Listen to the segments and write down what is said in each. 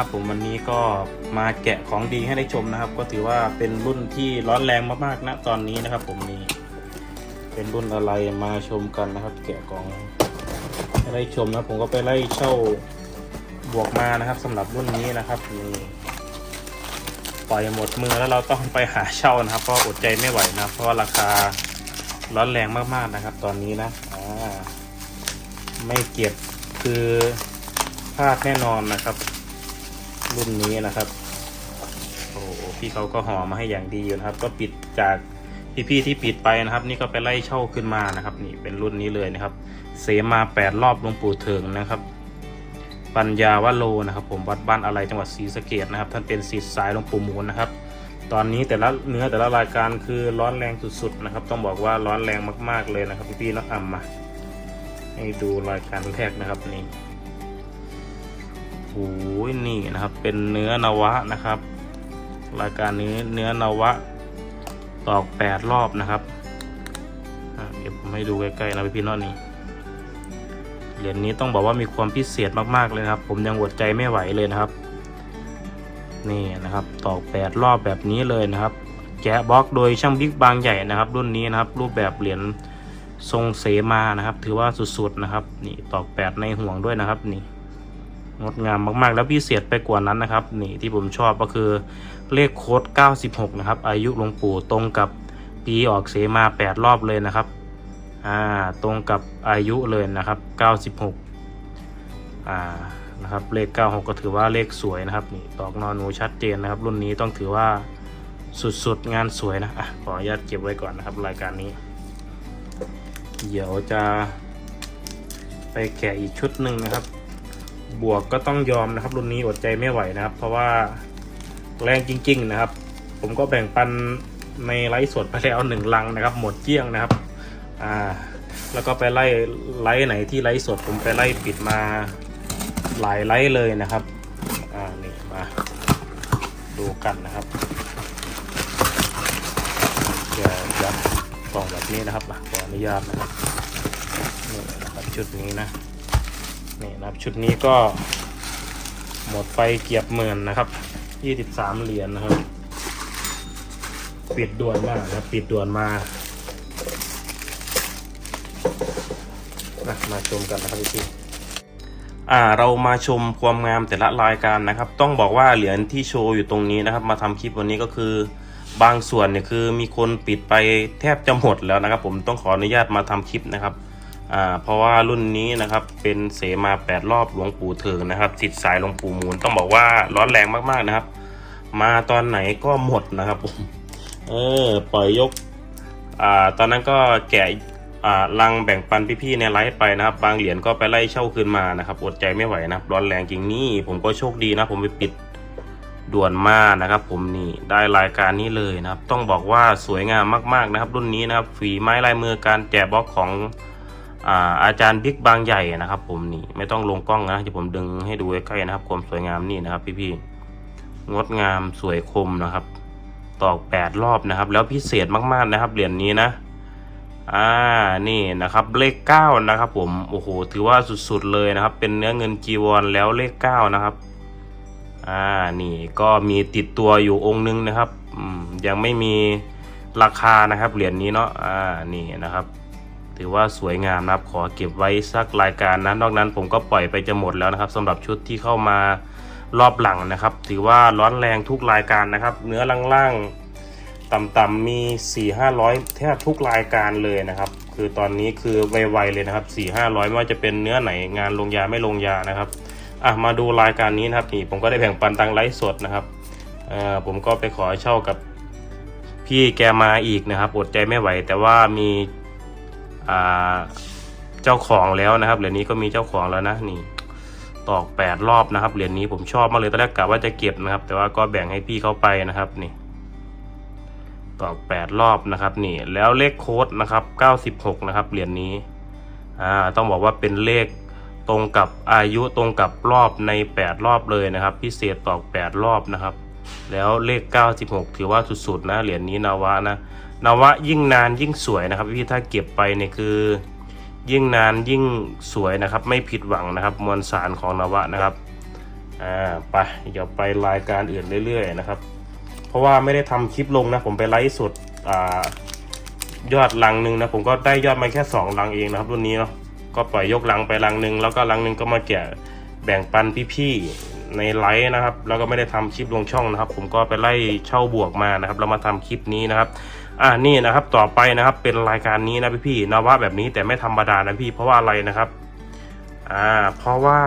นะครับผมวันนี้ก็มาแกะของดีให้ได้ชมนะครับ ก็ถือว่าเป็นรุ่นที่ร้อนแรงมากๆนะตอนนี้นะครับ ผมนี่เป็นรุ่นอะไรมาชมกันนะครับ แกะกล่องให้ได้ชมนะผมก็ไปไล่เช่าบวกมานะครับสำหรับรุ่นนี้นะครับนี่ปล่อยหมดมือแล้วเราต้องไปหาเช่านะครับ เพราะอดใจไม่ไหวนะเพราะราคาร้อนแรงมากๆนะครับ ตอนนี้นะไม่เก็บคือพลาดแน่นอนนะครับ รุ่นนี้นะครับ โอ้โหพี่เขาก็ห่อมาให้อย่างดีอยู่นะครับ ก็ปิดจากพี่ๆที่ปิดไปนะครับ นี่ก็ไปไล่เช่าขึ้นมานะครับ นี่เป็นรุ่นนี้เลยนะครับ เสมาแปดรอบหลวงปู่เถิงนะครับปัญญาวโลนะครับ ผมวัดบ้านอะไรจังหวัดศรีสะเกดนะครับ ท่านเป็นศิษย์สายหลวงปู่หมูลนะครับ ตอนนี้แต่ละเนื้อแต่ละรายการคือร้อนแรงสุดๆนะครับ ต้องบอกว่าร้อนแรงมากๆเลยนะครับ พี่ๆน้องอ่ำมาให้ดูรายการแรกนะครับนี่ โอ้ยนี่นะครับ เป็นเนื้อนวะนะครับ รายการนี้เนื้อนวะ ตอกแปดรอบนะครับเดี๋ยวผมให้ดูใกล้ๆนะพี่น้องนี่เหรียญนี้ต้องบอกว่ามีความพิเศษมากๆเลยนะครับ ผมยังอดใจไม่ไหวเลยนะครับ นี่นะครับ ตอกแปดรอบแบบนี้เลยนะครับ แกะบล็อกโดยช่างบิ๊กบางใหญ่นะครับ รุ่นนี้นะครับ รูปแบบเหรียญทรงเสมานะครับ ถือว่าสุดๆนะครับ นี่ตอกแปดในห่วงด้วยนะครับนี่ งดงามมากๆ แล้วพิเศษไปกว่านั้นนะครับ นี่ที่ผมชอบก็คือเลขโค้ด 96 นะครับ อายุหลวงปู่ตรงกับปีออกเสมา 8 รอบเลยนะครับ อ่า ตรงกับอายุเลยนะครับ 96 อ่า นะครับ เลข 96 ก็ถือว่าเลขสวยนะครับ นี่ตอกนอนหนูชัดเจนนะครับ รุ่นนี้ต้องถือว่าสุดๆ งานสวยนะ อะ ขออนุญาตเก็บไว้ก่อนนะครับ รายการนี้ เดี๋ยวจะไปแกะอีกชุดหนึ่งนะครับ บวกก็ต้องยอมนะครับ รุ่นนี้อดใจไม่ไหวนะครับ เพราะว่าแรงจริง ๆนะครับ ผมก็แบ่งปันในไลฟ์สดไปแล้วหนึ่งลังนะครับ หมดเกลี้ยงนะครับอ่าแล้วก็ไปไล่ไลฟ์ไหนที่ไลฟ์สดผมไปไล่ปิดมาหลายไลฟ์เลยนะครับอ่านี่มาดูกันนะครับจะยัดกล่องแบบนี้นะครับอะขออนุญาตนะครับนี่นะครับชุดนี้นะ นี่นะครับชุดนี้ก็หมดไปเกียบหมื่นนะครับยี่สิบสามเหรียญนะครับ ปิดด่วนมากนะปิดด่วนมานะมาชมกันนะครับพี่อ่าเรามาชมความงามแต่ละรายการนะครับ ต้องบอกว่าเหรียญที่โชว์อยู่ตรงนี้นะครับ มาทำคลิปวันนี้ก็คือบางส่วนเนี่ยคือมีคนปิดไปแทบจะหมดแล้วนะครับ ผมต้องขออนุญาตมาทำคลิปนะครับ เพราะว่ารุ่นนี้นะครับเป็นเสมาแปดรอบหลวงปู่เถิงนะครับติดสายหลวงปู่มูลต้องบอกว่าร้อนแรงมากๆนะครับ มาตอนไหนก็หมดนะครับผมเออปล่อยยกอ่าตอนนั้นก็แกะอ่าลังแบ่งปันพี่ๆในไลฟ์ไปนะครับ บางเหรียญก็ไปไล่เช่าคืนมานะครับอดใจไม่ไหวนะครับร้อนแรงจริงนี่ผมก็โชคดีนะ ผมไปปิดด่วนมานะครับ ผมนี่ได้รายการนี้เลยนะครับ ต้องบอกว่าสวยงามมากๆนะครับ รุ่นนี้นะครับ ฝีไม้ลายมือการแกะบล็อกของ อาอาจารย์บิ๊กบางใหญ่นะครับผมนี่ไม่ต้องลงกล้องนะจะผมดึงให้ดูใกล้ๆนะครับ ความสวยงามนี่นะครับ พี่ๆงดงามสวยคมนะครับ ตอกแปดรอบนะครับ แล้วพิเศษมากๆนะครับเหรียญนี้นะอ่านี่นะครับเลขเก้านะครับผมโอ้โหถือว่าสุดๆเลยนะครับ เป็นเนื้อเงินจีวรแล้วเลขเก้านะครับอ่านี่ก็มีติดตัวอยู่องค์นึงนะครับยังไม่มีราคานะครับเหรียญนี้เนาะอ่านี่นะครับ ถือว่าสวยงามนะครับ ขอเก็บไว้สักรายการนะนอกนั้นผมก็ปล่อยไปจะหมดแล้วนะครับสำหรับชุดที่เข้ามารอบหลังนะครับ ถือว่าร้อนแรงทุกรายการนะครับ เนื้อล่างๆต่ำๆมี 4 5 0 0 แทบทุกรายการเลยนะครับ คือตอนนี้คือไวๆเลยนะครับ 4 5 0 0 ไม่ว่าจะเป็นเนื้อไหนงานลงยาไม่ลงยานะครับอะมาดูรายการนี้นะครับนี่ผมก็ได้แบ่งปันตังไลฟ์สดนะครับเอ่อผมก็ไปขอเช่ากับพี่แกมาอีกนะครับอดใจไม่ไหว แต่ว่ามี เจ้าของแล้วนะครับเหรียญนี้ก็มีเจ้าของแล้วนะนี่ตอกแปดรอบนะครับเหรียญนี้ผมชอบมากเลยตอนแรกกะว่าจะเก็บนะครับ แต่ว่าก็แบ่งให้พี่เขาไปนะครับนี่ตอกแปดรอบนะครับนี่แล้วเลขโค้ดนะครับเก้าสิบหกนะครับเหรียญนี้อ่าต้องบอกว่าเป็นเลขตรงกับอายุตรงกับรอบในแปดรอบเลยนะครับ พิเศษตอกแปดรอบนะครับ แล้วเลข 96 ถือว่าสุดๆนะเหรียญนี้นาวะนะ นวะยิ่งนานยิ่งสวยนะครับพี่ถ้าเก็บไปเนี่ยคือ ยิ่งนานยิ่งสวยนะครับ ไม่ผิดหวังนะครับ มวลสารของนวะนะครับอ่าไปเดี๋ยวไปรายการอื่นเรื่อย ๆ นะครับ เพราะว่าไม่ได้ทำคลิปลงนะผมไปไลฟ์สดอ่ายอดลังหนึ่งนะผมก็ได้ยอดมาแค่สองลังเองนะครับรุ่นนี้เนาะก็ปล่อยยกลังไปลังหนึ่งแล้วก็ลังหนึ่งก็มาแกะแบ่งปันพี่ๆในไลฟ์นะครับ แล้วก็ไม่ได้ทำคลิปลงช่องนะครับ ผมก็ไปไล่เช่าบวกมานะครับ แล้วมาทำคลิปนี้นะครับ อ่านี่นะครับต่อไปนะครับเป็นรายการนี้นะพี่ๆนวะแบบนี้แต่ไม่ธรรมดานะพี่เพราะว่าอะไรนะครับอ่าเพราะว่า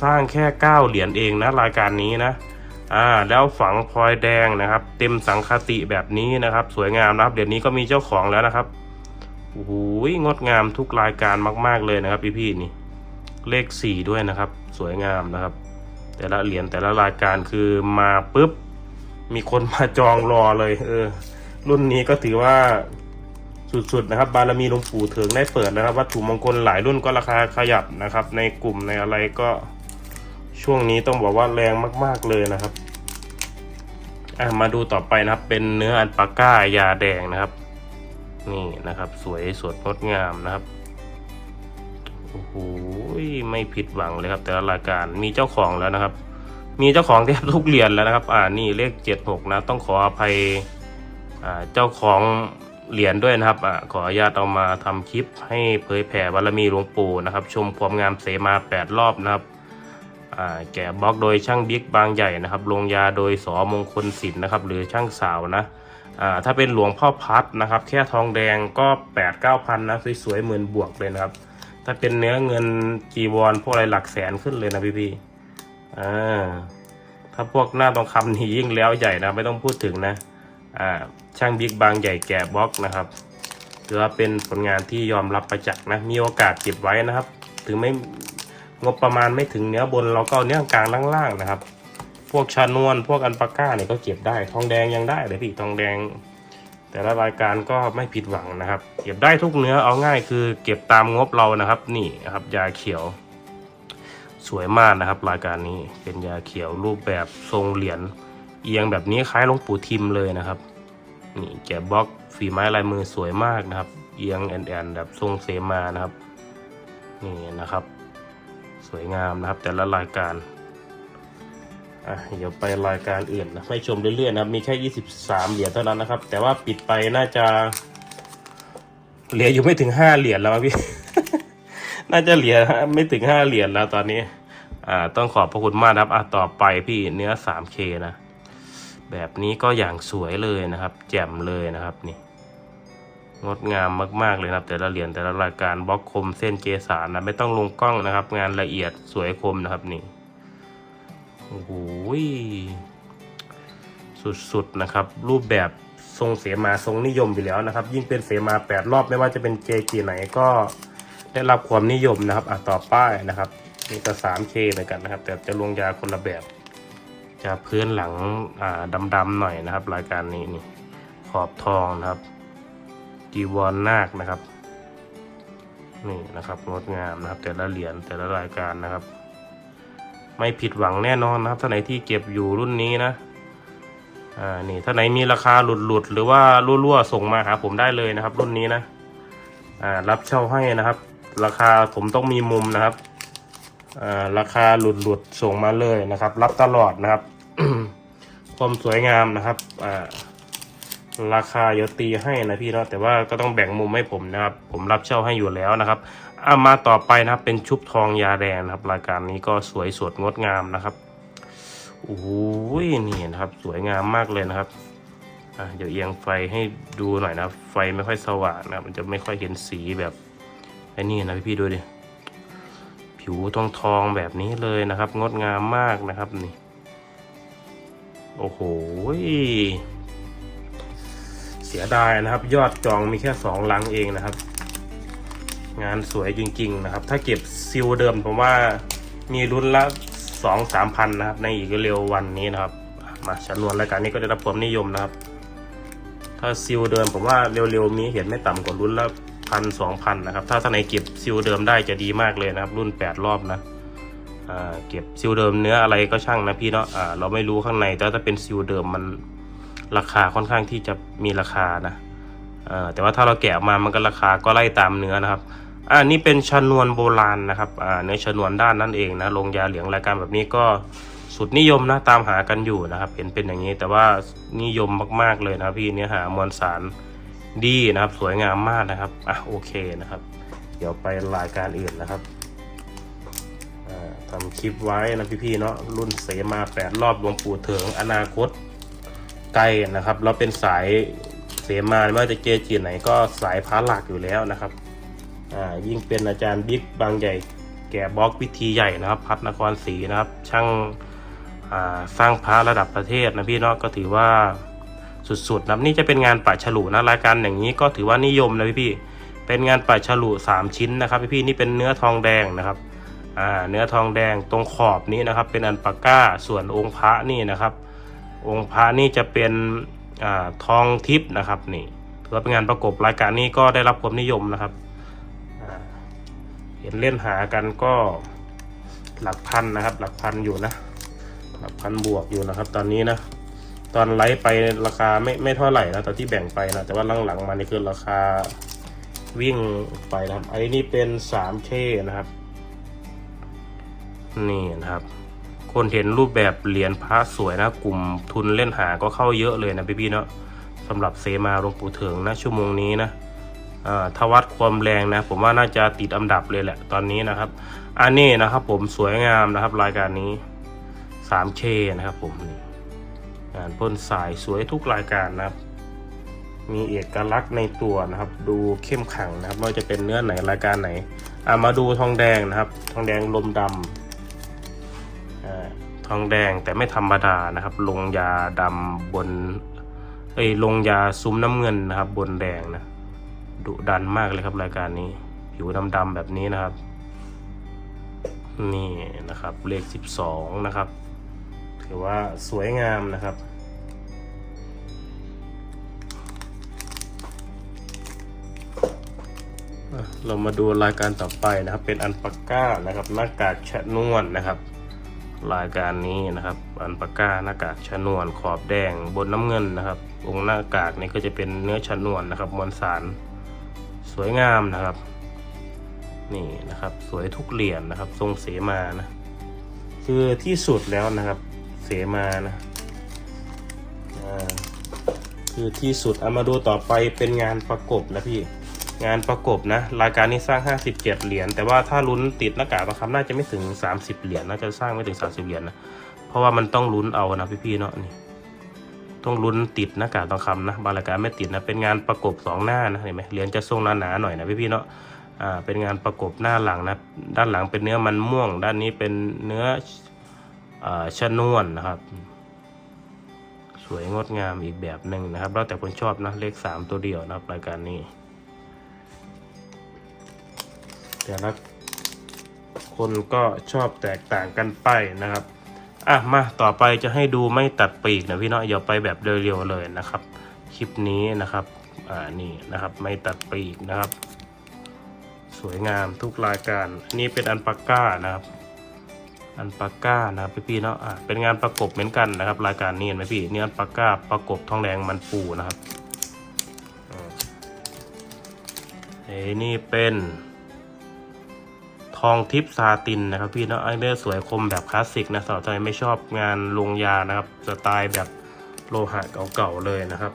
สร้างแค่9เหรียญเองนะรายการนี้นะอ่าแล้วฝังพลอยแดงนะครับ เต็มสังคติแบบนี้นะครับ สวยงามนะครับเหรียญนี้ก็มีเจ้าของแล้วนะครับโอ้โหงดงามทุกรายการมาก ๆเลยนะครับ พี่ๆนี่เลข4ด้วยนะครับ สวยงามนะครับ แต่ละเหรียญแต่ละรายการคือมาปุ๊บมีคนมาจองรอเลย เออ รุ่นนี้ก็ถือว่าสุดๆนะครับ บารมีหลวงปู่เถิงได้เปิดนะครับ วัตถุมงคลหลายรุ่นก็ราคาขยับนะครับ ในกลุ่มในอะไรก็ช่วงนี้ต้องบอกว่าแรงมาก ๆเลยนะครับอะมาดูต่อไปนะครับ เป็นเนื้ออันปาก้ายาแดงนะครับ นี่นะครับ สวยสดงดงามนะครับโอ้โหไม่ผิดหวังเลยครับ แต่ละรายการมีเจ้าของแล้วนะครับ มีเจ้าของแทบทุกเหรียญแล้วนะครับ อ่านี่เลขเจ็ดหกนะ ต้องขออภัย เจ้าของเหรียญด้วยนะครับอขออนุญาตเอามาทำคลิป ให้เผยแผ่บารมีหลวงปู่นะครับ ชมความงามเสมา 8 รอบนะครับแกะบล็อกโดยช่างบิ๊กบางใหญ่นะครับลงยาโดยสอมงคลศิลป์นะครับหรือช่างสาวนะถ้าเป็นหลวงพ่อพัดนะครับ แค่ทองแดงก็ 8 9 0 0พันนะสวยๆหมื่นบวกเลยนะครับ ถ้าเป็นเนื้อเงินจีวรพวกอะไรหลักแสนขึ้นเลยนะพี่พี่ๆถ้าพวกหน้าทองคำนี่ยิ่งแล้วใหญ่นะไม่ต้องพูดถึงนะ ช่างบิ๊กบางใหญ่แกะบล็อกนะครับถือว่าเป็นผลงานที่ยอมรับประจักษ์นะมีโอกาสเก็บไว้นะครับ ถึงไม่งบประมาณไม่ถึงเนื้อบนเราก็เอาเนื้อกลางล่างๆนะครับ พวกชานวนพวกอันปาก้าเนี่ยก็เก็บได้ทองแดงยังได้เลยพี่ทองแดง แต่ละรายการก็ไม่ผิดหวังนะครับ เก็บได้ทุกเนื้อเอาง่ายคือเก็บตามงบเรานะครับนี่นะครับยาเขียว สวยมากนะครับ รายการนี้เป็นยาเขียวรูปแบบทรงเหรียญ เอียงแบบนี้คล้ายหลวงปู่ทิมเลยนะครับ นี่แกบล็อกฝีไม้ลายมือสวยมากนะครับ เอียงแอนแอนแบบทรงเสมานะครับ นี่นะครับ สวยงามนะครับ แต่ละรายการอะเดี๋ยวไปรายการอื่นนะให้ชมเรื่อยๆนะครับมีแค่ 23 เหรียญเท่านั้นนะครับ แต่ว่าปิดไปน่าจะ เหลืออยู่ไม่ถึง 5 เหรียญแล้วพี่ น่าจะเหลือไม่ถึง 5 เหรียญแล้วตอนนี้ อ่า ต้องขอบพระคุณมากนะครับอะต่อไปพี่เนื้อ 3K นะ แบบนี้ก็อย่างสวยเลยนะครับ แจ่มเลยนะครับนี่งดงามมากๆเลยนะครับ แต่ละเหรียญแต่ละรายการบล็อกคมเส้นเกสารนะไม่ต้องลงกล้องนะครับ งานละเอียดสวยคมนะครับนี่โอ้โหสุดๆนะครับ รูปแบบทรงเสมาทรงนิยมอยู่แล้วนะครับ ยิ่งเป็นเสมาแปดรอบไม่ว่าจะเป็นเจกีไหนก็ได้รับความนิยมนะครับอะต่อป้ายนะครับนี่ก็สามเคเหมือนกันนะครับ แต่จะลงยาคนละแบบ จะพื้นหลังดำๆหน่อยนะครับ รายการนี้นี่ขอบทองนะครับจีวรนาคนะครับนี่นะครับงดงามนะครับ แต่ละเหรียญแต่ละรายการนะครับ ไม่ผิดหวังแน่นอนนะครับถ้าไหนที่เก็บอยู่รุ่นนี้นะอ่านี่ถ้าไหนมีราคาหลุดๆหรือว่ารั่วๆส่งมาหาผมได้เลยนะครับ รุ่นนี้นะอ่ารับเช่าให้นะครับ ราคาผมต้องมีมุมนะครับ ราคาหลุดหลุดๆส่งมาเลยนะครับ รับตลอดนะครับ ความสวยงามนะครับราคาเดี๋ยวตีให้นะพี่เนาะแต่ว่าก็ต้องแบ่งมุมให้ผมนะครับ ผมรับเช่าให้อยู่แล้วนะครับอามาต่อไปนะครับเป็นชุบทองยาแดงนะครับ รายการนี้ก็สวยสดงดงามนะครับโอ้โหนี่นะครับสวยงามมากเลยนะครับเดี๋ยวเอียงไฟให้ดูหน่อยนะไฟไม่ค่อยสว่างนะมันจะไม่ค่อยเห็นสีแบบไอ้นี่นะพี่ๆดูดิ ผิวทองทองแบบนี้เลยนะครับ งดงามมากนะครับนี่ โอ้โหเสียดายนะครับ ยอดจองมีแค่สองลังเองนะครับ งานสวยจริง ๆ นะครับ ถ้าเก็บซิลเดิมผมว่ามีรุ่นละสองสามพันนะครับ ในอีกเร็ววันนี้นะครับ มาชนวนรายการนี้ก็ได้รับความนิยมนะครับ ถ้าซิลเดิมผมว่าเร็วๆมีเห็นไม่ต่ำกว่ารุ่นละ พันสองพันนะครับ ถ้าท่านไหนเก็บซิลเดิมได้จะดีมากเลยนะครับ รุ่นแปดรอบนะเก็บซิลเดิมเนื้ออะไรก็ช่างนะพี่เนาะอ่าเราไม่รู้ข้างใน แต่ถ้าเป็นซิลเดิมมันราคาค่อนข้างที่จะมีราคานะแต่ว่าถ้าเราแกะออกมามันก็ราคาก็ไล่ตามเนื้อนะครับอ่านี่เป็นชนวนโบราณนะครับเนื้อชนวนด้านนั่นเองนะลงยาเหลืองรายการแบบนี้ก็สุดนิยมนะตามหากันอยู่นะครับ เห็นเป็นอย่างนี้แต่ว่านิยมมากๆเลยนะพี่เนื้อหามวลสาร ดีนะครับ สวยงามมากนะครับอะโอเคนะครับ เดี๋ยวไปรายการอื่นนะครับทำคลิปไว้นะพี่ๆเนาะรุ่นเสมาแปดรอบหลวงปู่เถิงอนาคตไกลนะครับ เราเป็นสายเสมาไม่ว่าจะเจจีไหนก็สายพระหลักอยู่แล้วนะครับอ่ายิ่งเป็นอาจารย์บิ๊กบางใหญ่แก่บล็อกวิธีใหญ่นะครับ พัฒนครศรีนะครับ ช่างอ่าสร้างพระระดับประเทศนะพี่เนาะก็ถือว่า สุดๆนะครับนี่จะเป็นงานปัดฉลุนะรายการอย่างนี้ก็ถือว่านิยมนะพี่พี่ๆเป็นงานปัดฉลุสามชิ้นนะครับพี่พี่ๆนี่เป็นเนื้อทองแดงนะครับอ่าเนื้อทองแดงตรงขอบนี้นะครับ เป็นอันปาก้าส่วนองค์พระนี่นะครับ องค์พระนี่จะเป็นอาทองทิพย์นะครับนี่ถือว่าเป็นงานประกบรายการนี้ก็ได้รับความนิยมนะครับเห็นเล่นหากันก็หลักพันนะครับ หลักพันอยู่นะ หลักพันบวกอยู่นะครับ ตอนนี้นะ ตอนไลฟ์ไปราคาไม่ไม่เท่าไหร่นะตอนที่แบ่งไปนะแต่ว่าหลังๆมานี่คือราคาวิ่งไปนะครับไอ้นี่เป็นสามเคนะครับ นี่นะครับ คนเห็นรูปแบบเหรียญพระสวยนะ กลุ่มทุนเล่นหาก็เข้าเยอะเลยนะพี่ๆเนาะสำหรับเซมาหลวงปู่เถิงนะชั่วโมงนี้นะอ่าถ้าวัดความแรงนะ ผมว่าน่าจะติดอันดับเลยแหละตอนนี้นะครับ อันนี้นะครับผมสวยงามนะครับรายการนี้ 3K นะครับผมนี่ งานพ่นสายสวยทุกรายการนะครับ มีเอกลักษณ์ในตัวนะครับ ดูเข้มขังนะครับไม่ว่าจะเป็นเนื้อไหนรายการไหนอ่ามาดูทองแดงนะครับ ทองแดงลมดำอ่าทองแดงแต่ไม่ธรรมดานะครับ ลงยาดำบนเอ้ยลงยาซุ้มน้ำเงินนะครับ บนแดงนะดุดันมากเลยครับรายการนี้ ผิวดำๆแบบนี้นะครับ นี่นะครับเลข 12 นะครับ ถือว่าสวยงามนะครับ เรามาดูรายการต่อไปนะครับ เป็นอันปากก้านะครับ หน้ากากชะนวนนะครับ รายการนี้นะครับ อันปากก้าหน้ากากชะนวนขอบแดงบนน้ำเงินนะครับองค์หน้ากากนี่ก็จะเป็นเนื้อชะนวนนะครับมวลสารสวยงามนะครับนี่นะครับสวยทุกเหรียญนะครับ ทรงเสมานะคือที่สุดแล้วนะครับ สมานะคือที่สุดเอามาดูต่อไปเป็นงานประกบนะพี่ งานประกบนะ รายการนี้สร้าง 57 เหรียญแต่ว่าถ้าลุ้นติดหน้ากากนะครับน่าจะไม่ถึง 30 เหรียญน่าจะสร้างไม่ถึง 30 เหรียญนะเพราะว่ามันต้องลุ้นเอานะพี่ๆเนาะนี่ต้องลุ้นติดหน้ากากทองคำนะบางรายการไม่ติดนะเป็นงานประกบสองหน้านะเห็นไหมเหรียญจะทรงหนาๆหน่อยนะพี่ๆเนาะอ่าเป็นงานประกบหน้าหลังนะด้านหลังเป็นเนื้อมันม่วง ด้านนี้เป็นเนื้อ ชะนวนนะครับ สวยงดงามอีกแบบหนึ่งนะครับแล้วแต่คนชอบนะเลขสามตัวเดียวนะครับรายการนี้แต่ละคนก็ชอบแตกต่างกันไปนะครับอะมาต่อไปจะให้ดูไม่ตัดปีกนะพี่เนาะอย่าไปแบบเร็วๆเลยนะครับ คลิปนี้นะครับอ่านี่นะครับไม่ตัดปีกนะครับ สวยงามทุกรายการนี่เป็นอันปากก้านะครับ อันปาก้านะครับพี่ๆเนาะอะเป็นงานประกบเหมือนกันนะครับ รายการนี้เห็นไหมพี่เนี่อันปาก้าประกบทองแดงมันปูนะครับเอ้นี่เป็นทองทิพซาตินนะครับพี่เนาะไอเนื้อสวยคมแบบคลาสสิกนะสำหรับใครไม่ชอบงานลงยานะครับสไตล์แบบโลหะเก่าๆเลยนะครับ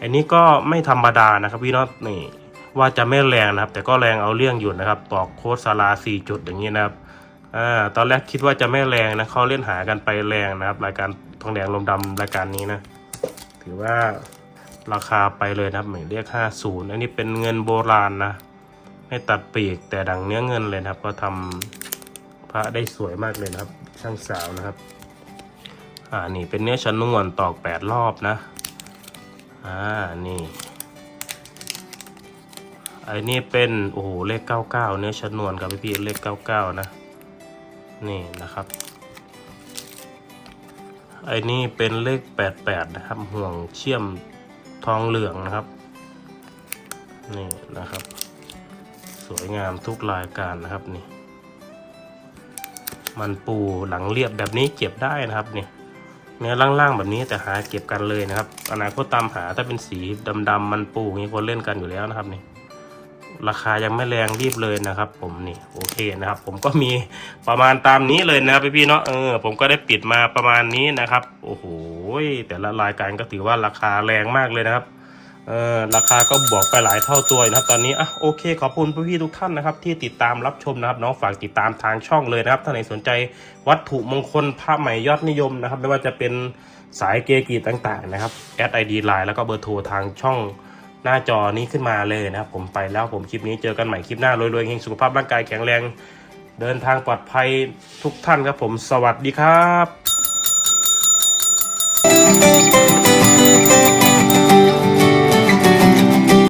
อันนี้ก็ไม่ธรรมดานะครับพี่เนาะนี่ว่าจะไม่แรงนะครับ แต่ก็แรงเอาเรื่องอยู่นะครับตอกโค้ดซาลาสี่จุดอย่างนี้นะครับ อ่าตอนแรกคิดว่าจะไม่แรงนะเขาเล่นหากันไปแรงนะครับ รายการทองแดงลมดำรายการนี้นะ ถือว่าราคาไปเลยนะครับหมายเลขห้าศูนย์อันนี้เป็นเงินโบราณนะ ไม่ตัดปีกแต่ดังเนื้อเงินเลยนะครับ ก็ทำพระได้สวยมากเลยนะครับ ช่างสาวนะครับ อ่านี่เป็นเนื้อชนวนตอกแปดรอบนะอ่านี่ไอ้นี่เป็นโอ้โหเลขเก้าเก้าเนื้อชนวนครับพี่พี่เลขเก้าเก้านะ นี่นะครับไอ้นี่เป็นเลขแปดแปดนะครับ ห่วงเชื่อมทองเหลืองนะครับ นี่นะครับ สวยงามทุกรายการนะครับนี่ มันปูหลังเรียบแบบนี้เก็บได้นะครับนี่เนื้อล่างๆแบบนี้แต่หาเก็บกันเลยนะครับ อนาคตตามหาถ้าเป็นสีดำๆมันปูอย่างนี้คนเล่นกันอยู่แล้วนะครับนี่ ราคายังไม่แรงรีบเลยนะครับ ผมนี่โอเคนะครับ ผมก็มีประมาณตามนี้เลยนะครับพี่ๆเนาะเออผมก็ได้ปิดมาประมาณนี้นะครับ โอ้โหแต่ละรายการก็ถือว่าราคาแรงมากเลยนะครับเออราคาก็บวกไปหลายเท่าตัวนะครับ ตอนนี้อะโอเคขอบคุณพี่ๆทุกท่านนะครับ ที่ติดตามรับชมนะครับน้องฝากติดตามทางช่องเลยนะครับถ้าไหนสนใจวัตถุมงคลผ้าไหมยอดนิยมนะครับ ไม่ว่าจะเป็นสายเกกีต่างๆนะครับแอดไอดีไลน์แล้วก็เบอร์โทรทางช่อง หน้าจอนี้ขึ้นมาเลยนะครับ ผมไปแล้วผมคลิปนี้เจอกันใหม่คลิปหน้ารวยๆเฮงสุขภาพร่างกายแข็งแรง เดินทางปลอดภัยทุกท่านครับผมสวัสดีครับ